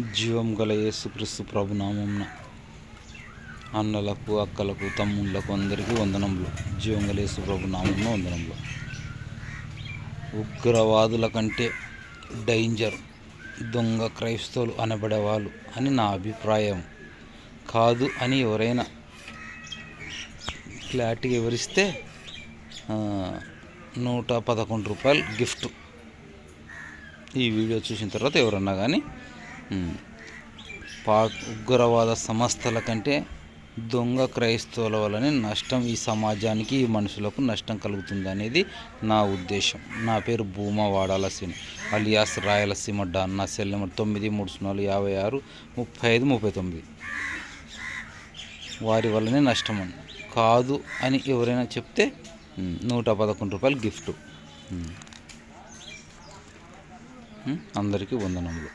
జీవం గల యేసుక్రీస్తు ప్రభునామంన అన్నలకు అక్కలకు తమ్ముళ్ళకు అందరికీ వందనములు. జీవం గల యేసు ప్రభునామంన వందనములు. ఉగ్రవాదుల కంటే డేంజర్ దొంగ క్రైస్తవులు అనబడేవాళ్ళు అని నా అభిప్రాయం. కాదు అని ఎవరైనా క్లారిటీగా వివరిస్తే నూట పదకొండు రూపాయలు గిఫ్ట్. ఈ వీడియో చూసిన తర్వాత ఎవరన్నా కానీ పాక్ పా ఉగ్రవాద సంస్థల కంటే దొంగ క్రైస్తవుల వలనే నష్టం ఈ సమాజానికి ఈ మనుషులకు నష్టం కలుగుతుంది అనేది నా ఉద్దేశం. నా పేరు భూమా వాడాలసీమ అలియాస్ రాయలసీమ డాన్ నా సెల్ నెంబర్ తొమ్మిది మూడు సున్నాలు యాభై ఆరు ముప్పై ఐదు ముప్పై తొమ్మిది. వారి వల్లనే నష్టం కాదు అని ఎవరైనా చెప్తే నూట పదకొండు రూపాయలు గిఫ్ట్. అందరికీ వందనములు.